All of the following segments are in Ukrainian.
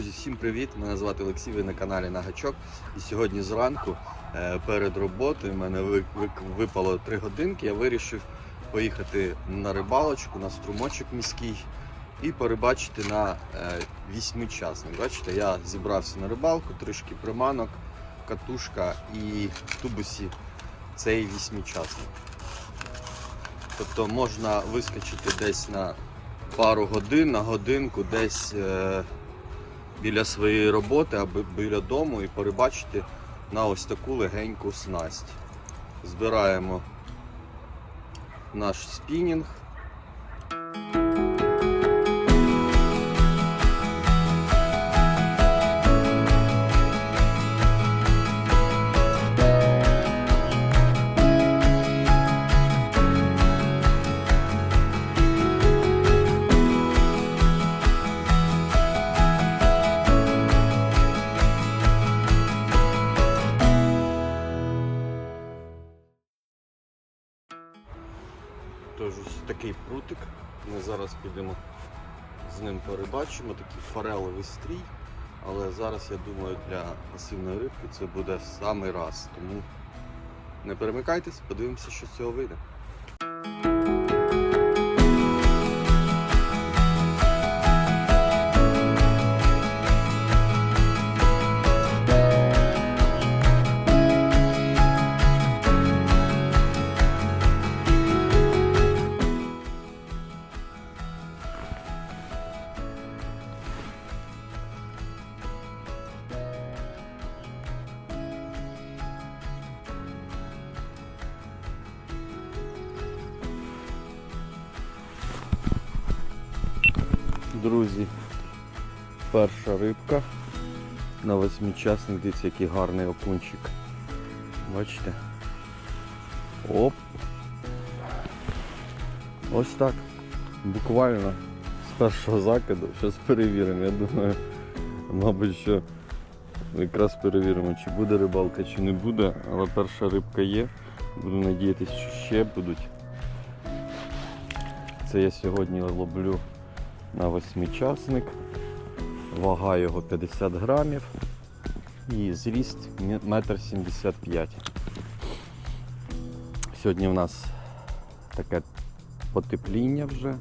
Друзі, всім привіт! Мене звати Олексій, ви на каналі Нагачок. І сьогодні зранку е, перед роботою мене ви- ви- випало 3 годинки. Я вирішив поїхати на рибалочку, на струмочок міський і порибачити на е, вісьмичасник. Бачите, я зібрався на рибалку, трішки приманок, катушка і в тубусі цей вісьмичасник. Тобто можна вискочити десь на пару годин, на годинку, десь е, біля своєї роботи або біля дому і перебачити на ось таку легеньку снасть. Збираємо наш спінінг. Порибачимо, такий форелевий стрій. Але зараз я думаю для масивної рибки це буде в самий раз. Тому не перемикайтесь, подивимося, що з цього вийде. Друзі, перша рибка на восьмичасник, дивіться, який гарний окунчик. Бачите? Оп. Ось так. Буквально з першого закиду. Зараз перевіримо. Я думаю, мабуть, що якраз перевіримо, чи буде рибалка, чи не буде. Але перша рибка є. Буду надіятися, що ще будуть. Це я сьогодні ловлю на восьмичасник. Вага його 50 грамів і зріст мі- метр 75. Сьогодні в нас таке потепління вже.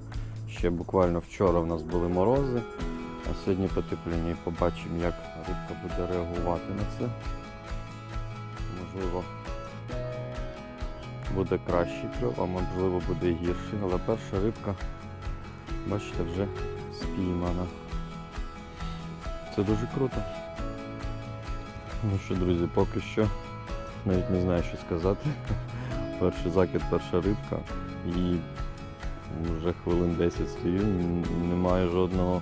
Ще буквально вчора в нас були морози, а сьогодні потепління і побачимо, як рибка буде реагувати на це. Можливо, буде кращий кльов, а можливо буде гірший, але перша рибка Бачите, вже спіймана. Це дуже круто. Ну що, друзі, поки що навіть не знаю, що сказати. Перший закид, перша рибка і вже хвилин 10 стою, немає жодного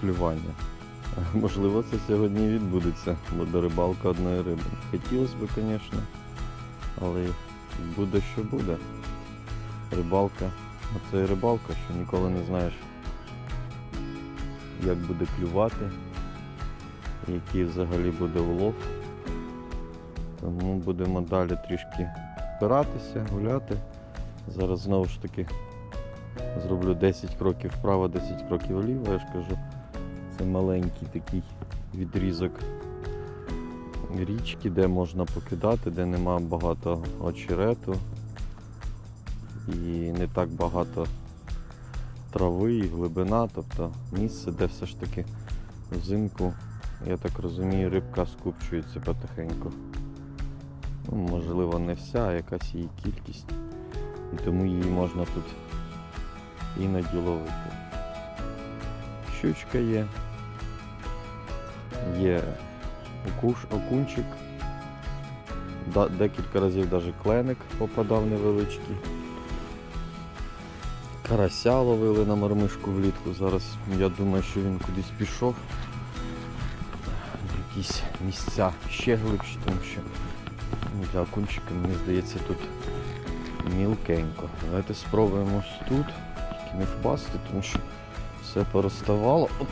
клювання. Можливо, це сьогодні відбудеться, буде рибалка одної риби. Хотілося б, звісно, але буде що буде. Рибалка Оце рибалка, що ніколи не знаєш, як буде клювати, який взагалі буде улов. Тому будемо далі трішки впиратися, гуляти. Зараз знову ж таки зроблю 10 кроків вправо, 10 кроків вліво, я ж кажу. Це маленький такий відрізок річки, де можна покидати, де нема багато очерету і не так багато трави і глибина, тобто місце, де все ж таки взимку, я так розумію, рибка скупчується потихеньку. Ну, можливо, не вся, а якась її кількість. І тому її можна тут іноді ловити. Щучка є, є окуш, окунчик, декілька разів навіть кленик попадав невеличкий. Карася ловили на мармишку влітку. Зараз я думаю, що він кудись пішов. Якісь місця ще глибші, тому що ну, для окунчика, мені здається, тут мілкенько. Давайте спробуємо ось тут, тільки не впасти, тому що все пороставало. Оп.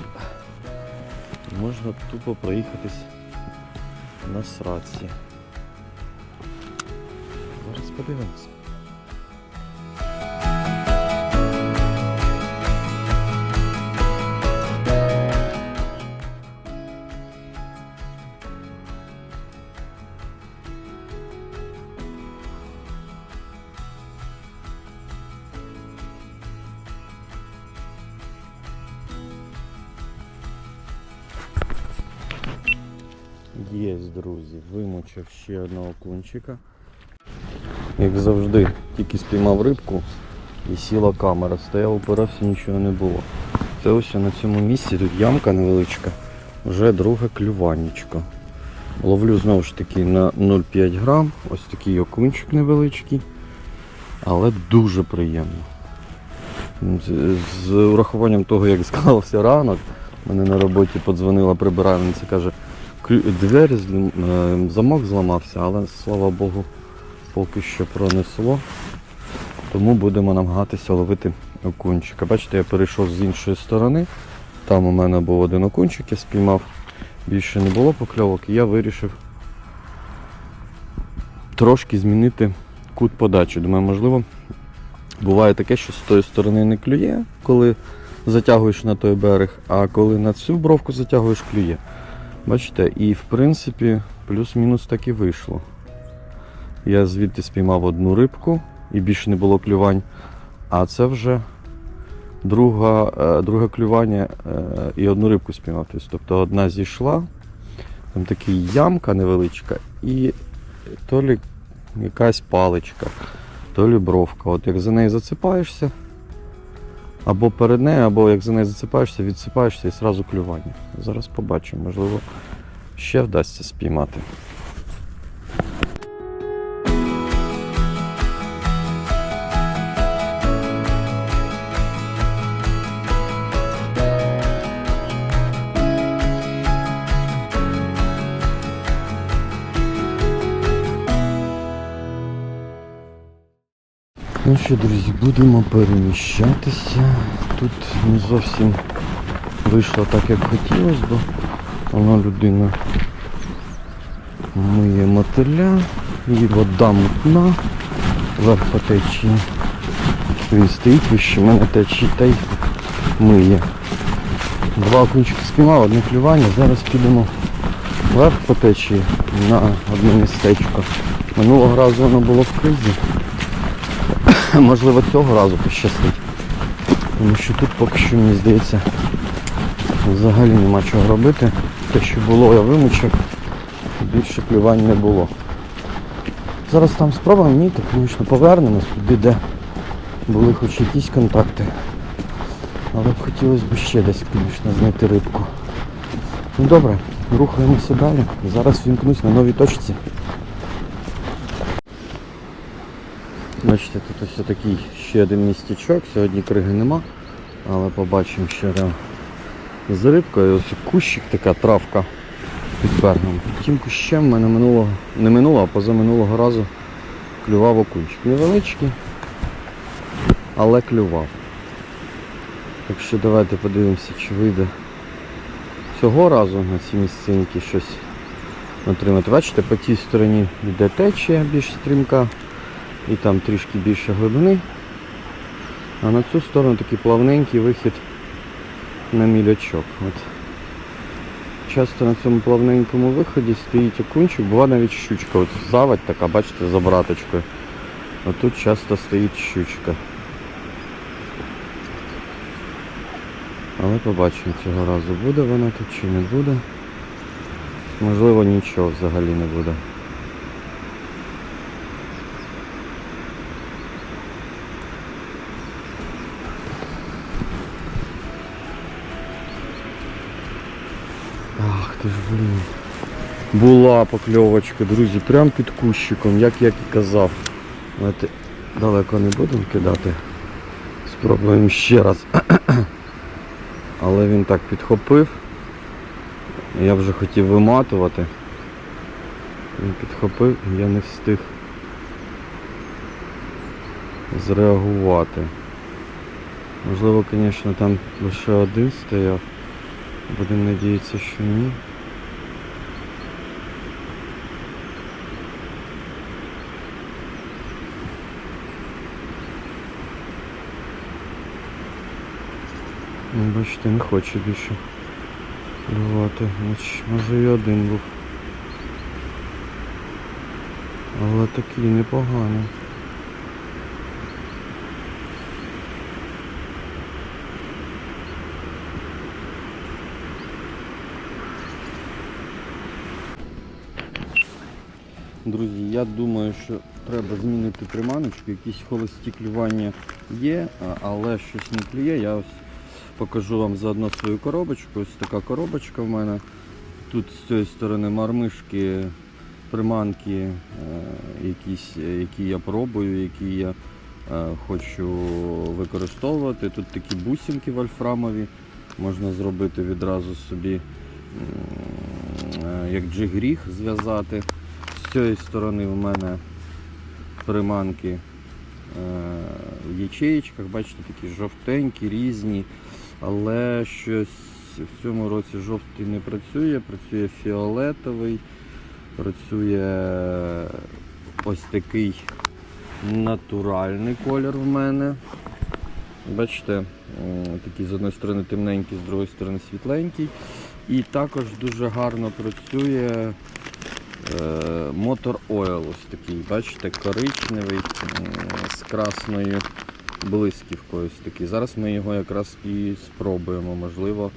Можна тупо проїхатись на сраці. Зараз подивимося. Є, друзі, вимочив ще одного кунчика. Як завжди, тільки спіймав рибку і сіла камера. Стояв, опирався, нічого не було. Це ось на цьому місці, тут ямка невеличка, вже друге клюванечко. Ловлю знову ж таки на 0,5 грам. Ось такий окунчик невеличкий, але дуже приємно. З, урахуванням того, як склався ранок, мене на роботі подзвонила прибиральниця, каже, «Клю- двері, е, замок зламався, але слава Богу, поки що пронесло. Тому будемо намагатися ловити окунчика. Бачите, я перейшов з іншої сторони. Там у мене був один окунчик, я спіймав. Більше не було покльовок, і я вирішив трошки змінити кут подачі. Думаю, можливо, буває таке, що з тої сторони не клює, коли затягуєш на той берег, а коли на цю бровку затягуєш, клює. Бачите, і в принципі плюс-мінус так і вийшло. Я звідти спіймав одну рибку і більше не було клювань. А це вже друга, е, друге клювання е, і одну рибку спіймав. Тобто одна зійшла, там така ямка невеличка, і то лі якась паличка, то лі бровка. От як за неї зацепаєшся, або перед нею, або як за нею зацепаєшся, відсипаєшся і одразу клювання. Зараз побачимо, можливо, ще вдасться спіймати. Що, друзі, будемо переміщатися. Тут не зовсім вийшло так, як хотілося, бо вона людина миє мотиля, і вода мутна, верх по течії. Він стоїть, вище мене течії та й миє. Два окунчики спіймав, одне клювання. Зараз підемо вверх по течії на одне містечко. Минулого разу воно було в кризі. Можливо, цього разу пощастить. Тому що тут поки що, мені здається, взагалі нема чого робити. Те, що було, я вимучив, більше клювань не було. Зараз там спробуємо, ні, то, звісно, повернемось туди, де були хоч якісь контакти. Але б хотілося б ще десь, звісно, знайти рибку. Ну добре, рухаємося далі. Зараз вімкнусь на новій точці. Бачите, тут ось такий ще один містечок, сьогодні криги нема, але побачимо ще там з рибкою. Ось кущик така травка під берегом. Під тим кущем в мене минулого, не минулого, а позаминулого разу клював окунчик. Невеличкий, але клював. Так що давайте подивимося, чи вийде цього разу на цій місцинці щось отримати. Бачите, по тій стороні йде течія більш стрімка і там трішки більше глибини. А на цю сторону такий плавненький вихід на мілячок. От. Часто на цьому плавненькому виході стоїть окунчик, буває навіть щучка. От заводь така, бачите, за браточкою. А тут часто стоїть щучка. Але побачимо цього разу, буде вона тут чи не буде. Можливо нічого взагалі не буде. Блін. Була покльовочка, друзі, прям під кущиком, як я і казав. Давайте далеко не будемо кидати. Спробуємо ще раз. Але він так підхопив. Я вже хотів виматувати. Він підхопив і я не встиг зреагувати. Можливо, звісно, там лише один стояв. Будемо надіятися, що ні. Бачите, не хоче більше. Значить, може і один був. Але такий непоганий. Друзі, я думаю, що треба змінити приманочку. Якісь холості клювання є, але щось не клює. Я ось покажу вам заодно свою коробочку. Ось така коробочка в мене. Тут з цієї сторони мармишки, приманки, е, якісь, які я пробую, які я е, хочу використовувати. Тут такі бусинки вольфрамові. Можна зробити відразу собі е, як джигріг зв'язати. З цієї сторони в мене приманки в ячеєчках, бачите, такі жовтенькі, різні, але щось в цьому році жовтий не працює, працює фіолетовий, працює ось такий натуральний колір в мене. Бачите, такий з одної сторони темненький, з другої сторони світленький. І також дуже гарно працює е, мотор ойл ось такий, бачите, коричневий з красною блисківкою ось такий. Зараз ми його якраз і спробуємо. Можливо,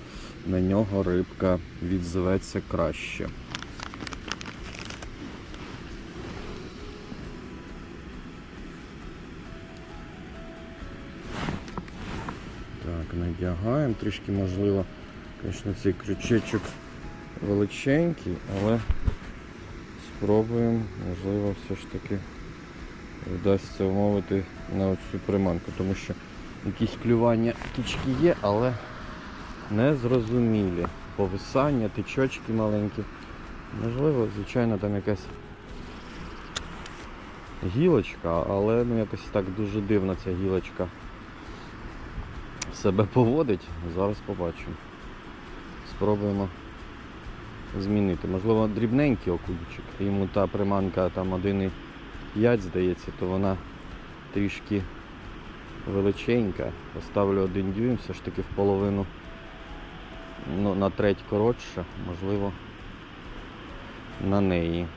на нього рибка відзоветься краще. Так, надягаємо. Трішки можливо, звісно, цей крючечок величенький, але спробуємо, можливо, все ж таки вдасться вмовити на оцю приманку, тому що якісь клювання тічки є, але не зрозумілі. Повисання, тичочки маленькі. Можливо, звичайно, там якась гілочка, але ну якось так дуже дивно ця гілочка себе поводить. Зараз побачимо. Спробуємо змінити. Можливо, дрібненький окунчик. Йому та приманка там 1,5 здається, то вона трішки величенька. Поставлю один дюйм, все ж таки в половину, ну, на треть коротше, можливо, на неї.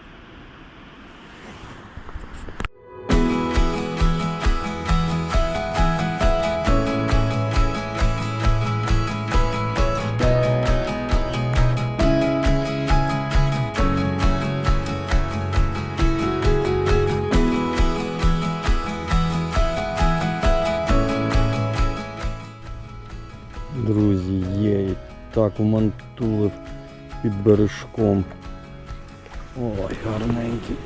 Так умантулив під бережком. Ой, гарненький.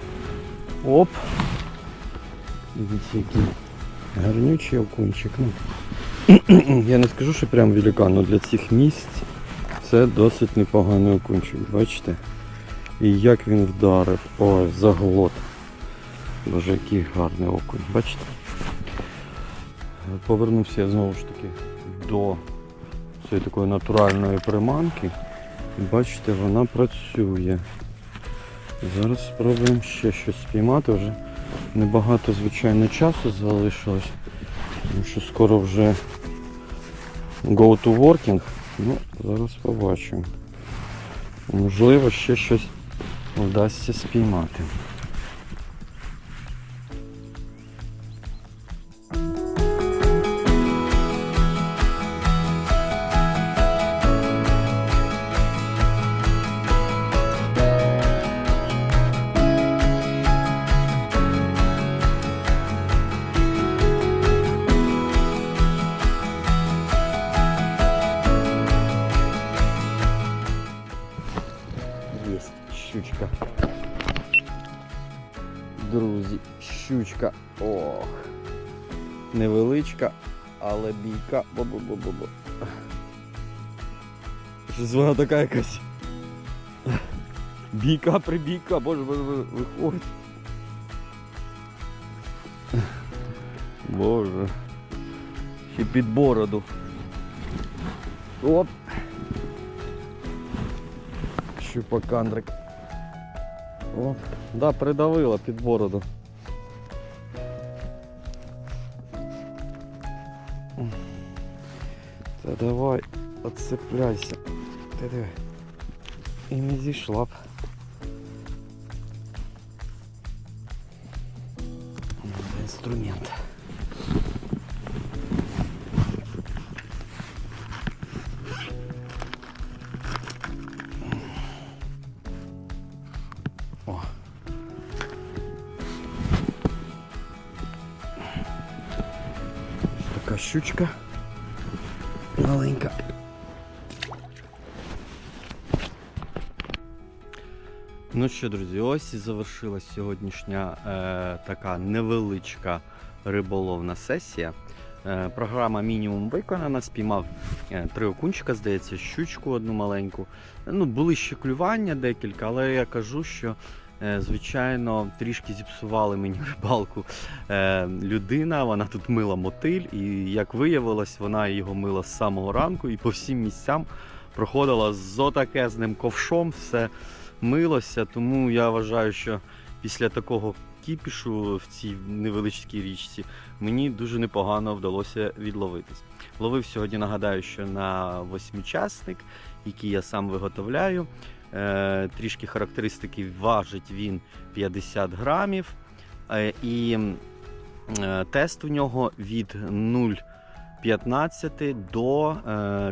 Оп! Дивіться, який гарнючий окунчик. Ну, я не скажу, що прям великан, але для цих місць це досить непоганий окунчик, бачите? І як він вдарив. Ой, заглот. Боже, який гарний окунь, бачите? Повернувся я знову ж таки до цієї такої натуральної приманки. Бачите, вона працює. Зараз спробуємо ще щось спіймати. Вже небагато, звичайно, часу залишилось. Тому що скоро вже go to working. Ну, зараз побачимо. Можливо, ще щось вдасться спіймати. Друзі, щучка. Ох. Невеличка, але бійка. Бо-бо-бо-бо-бо. Щось вона така якась. Бійка прибійка, боже, боже, боже, виходить. Боже. Ще під бороду. Оп. Щупакандрик. О, да, придавила під бороду. Та давай, отцепляйся. Ти диви. І не зійшла б. Така щучка. Маленька. Ну що, друзі, ось і завершилась сьогоднішня е, така невеличка риболовна сесія. Е, програма мінімум виконана. Спіймав е, три окунчика, здається, щучку одну маленьку. Ну, були ще клювання декілька, але я кажу, що звичайно трішки зіпсували мені рибалку е, людина. Вона тут мила мотиль, і як виявилось, вона його мила з самого ранку і по всім місцям проходила з отакезним ковшом. Все милося, тому я вважаю, що після такого кіпішу в цій невеличкій річці мені дуже непогано вдалося відловитись. Ловив сьогодні, нагадаю, що на восьмичасник, який я сам виготовляю. Е, трішки характеристики важить він 50 грамів. Е, і е, тест у нього від 0,15 до е,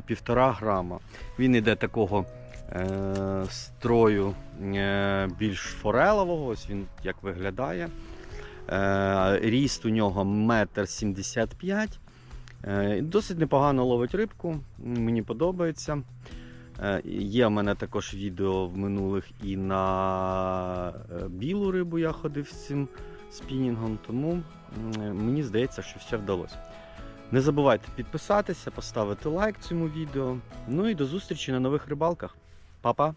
1,5 грама. Він іде такого строю більш форелового, ось він як виглядає. Ріст у нього 1,75 м. Досить непогано ловить рибку, мені подобається. Е, є в мене також відео в минулих і на е, білу рибу я ходив з цим спінінгом, тому мені здається, що все вдалося. Не забувайте підписатися, поставити лайк цьому відео. Ну і до зустрічі на нових рибалках. Па-па!